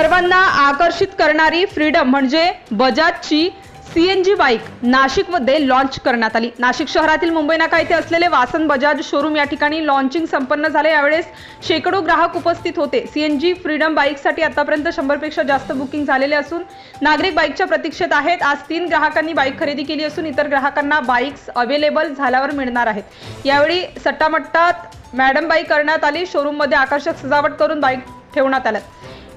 सर्वांना आकर्षित करणारी फ्रीडम म्हणजे बजाजची सी एन जी बाईक नाशिकमध्ये लॉन्च करण्यात आली. नाशिक शहरातील मुंबई नाका येथे असलेले वासन बजाज शोरूम या ठिकाणी लॉन्चिंग संपन्न झाले. यावेळेस शेकडो ग्राहक उपस्थित होते. सी एन जी फ्रीडम बाईकसाठी आतापर्यंत शंभरपेक्षा जास्त बुकिंग झालेले असून नागरिक बाईकच्या प्रतीक्षेत आहेत. आज तीन ग्राहकांनी बाईक खरेदी केली असून इतर ग्राहकांना बाईक्स अवेलेबल झाल्यावर मिळणार आहेत. यावेळी सट्टामट्टात मॅडम बाईक करण्यात आली. शोरूममध्ये आकर्षक सजावट करून बाईक ठेवण्यात आल्या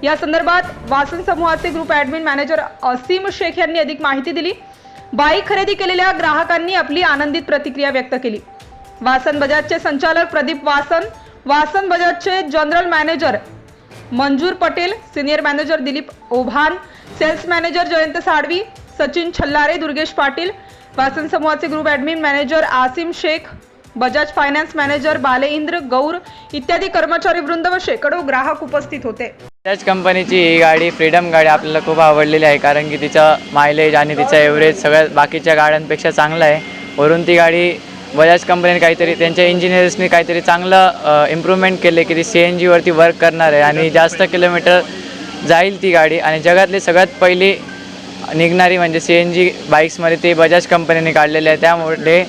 या संदर्भात वासन समूहाचे group admin manager Asim Shaikh यांनी अधिक माहिती दिली. बाईक खरेदी केलेल्या ग्राहकांनी आपली आनंदित प्रतिक्रिया व्यक्त केली. वासन बजाजचे संचालक Pradeep Vasan Vasan बजाजचे general manager Manzoor Patel senior manager Dilip Obhan sales manager Jayant Sadvi Sachin Chhallare Durgesh Patil Vasan समूहाचे group admin manager Asim Shaikh Bajaj Finance manager Balendra Gaur इत्यादी कर्मचारी वृंद व शेकडो ग्राहक उपस्थित होते. बजाज कंपनीची ही गाडी फ्रीडम गाडी आपल्याला खूप आवडलेली आहे. कारण की तिचा मायलेज आणि तिचा एव्हरेज सगळ्या बाकीच्या गाड्यांपेक्षा चांगला आहे. वरून ती गाडी बजाज कंपनीने काहीतरी त्यांच्या इंजिनियर्सनी काहीतरी चांगलं इम्प्रूव्हमेंट केले की ती सी एन जीवरती वर्क करणार आहे. आणि जास्त किलोमीटर जाईल ती गाडी. आणि जगातली सगळ्यात पहिली निघणारी म्हणजे सी एन जी बाईक्समध्ये ती बजाज कंपनीने काढलेली आहे. त्यामुळे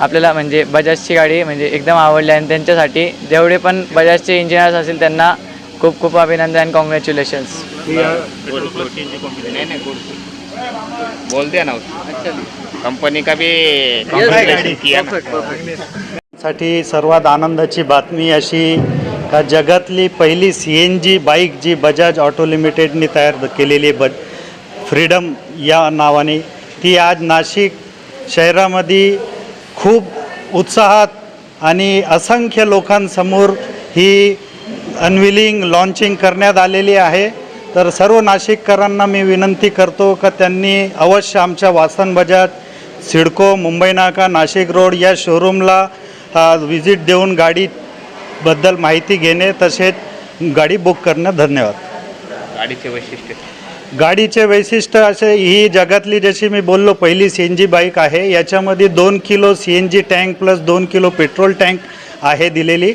आपल्याला म्हणजे बजाजची गाडी म्हणजे एकदम आवडली आहे. आणि त्यांच्यासाठी जेवढे पण बजाजचे इंजिनियर्स असतील त्यांना खूप खूप अभिनंदन आणि कॉंग्रॅच्युलेशन्स नहीं नहीं गुड बोल दिया ना. उसको कंपनी का भी साठी सर्वात आनंदाची बातमी अशी का जगातली पहिली सी एन जी बाईक जी बजाज ऑटो लिमिटेडनी तयार केलेली आहे ब फ्रीडम या नावाने ती आज नाशिक शहरामध्ये खूप उत्साहात आणि असंख्य लोकांसमोर ही अनविलिंग लॉन्चिंग करण्यात आलेली आहे. तर सर्व नाशिककरांना मी विनंती करतो का त्यांनी अवश्य आमच्या वासन बजाज सिडको मुंबई नाका नाशिक रोड या शोरूमला व्हिजिट देऊन गाडीबद्दल माहिती घेणे तसेच गाडी बुक करणे धन्यवाद. गाडीचे वैशिष्ट्य? गाडीचे वैशिष्ट्य असे ही जगातली जशी मी बोललो पहिली सी एन जी बाईक आहे. याच्यामध्ये दोन kilo C N G tank plus दोन किलो पेट्रोल टँक आहे दिलेली.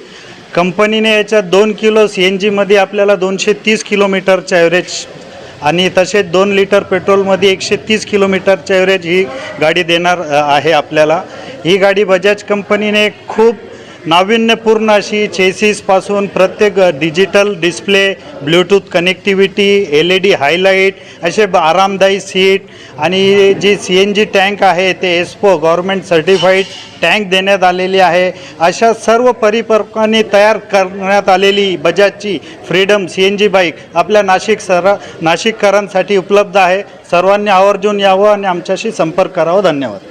कंपनीने याच्यात दोन किलो सी एन जीमध्ये आपल्याला दोनशे तीस किलोमीटरच्या ॲव्हरेज आणि तसेच दोन लिटर पेट्रोलमध्ये एकशे तीस किलोमीटरच्या ॲव्हरेज ही गाडी देणार आहे आपल्याला. ही गाडी बजाज कंपनीने खूप नाविन्यपूर्ण अशी चेसीसपासून प्रत्येक digital display Bluetooth connectivity L E D highlight असे आरामदायी सीट आणि जी सी एन जी टँक आहे ते एस्पो गव्हर्मेंट सर्टिफाईड टँक देण्यात आलेली आहे. अशा सर्व परिपक्वाने तयार करण्यात आलेली बजाजची Freedom C N G bike आपल्या नाशिक सर नाशिककरांसाठी उपलब्ध आहे. सर्वांनी आवर्जून यावं आणि आमच्याशी संपर्क करावा. धन्यवाद.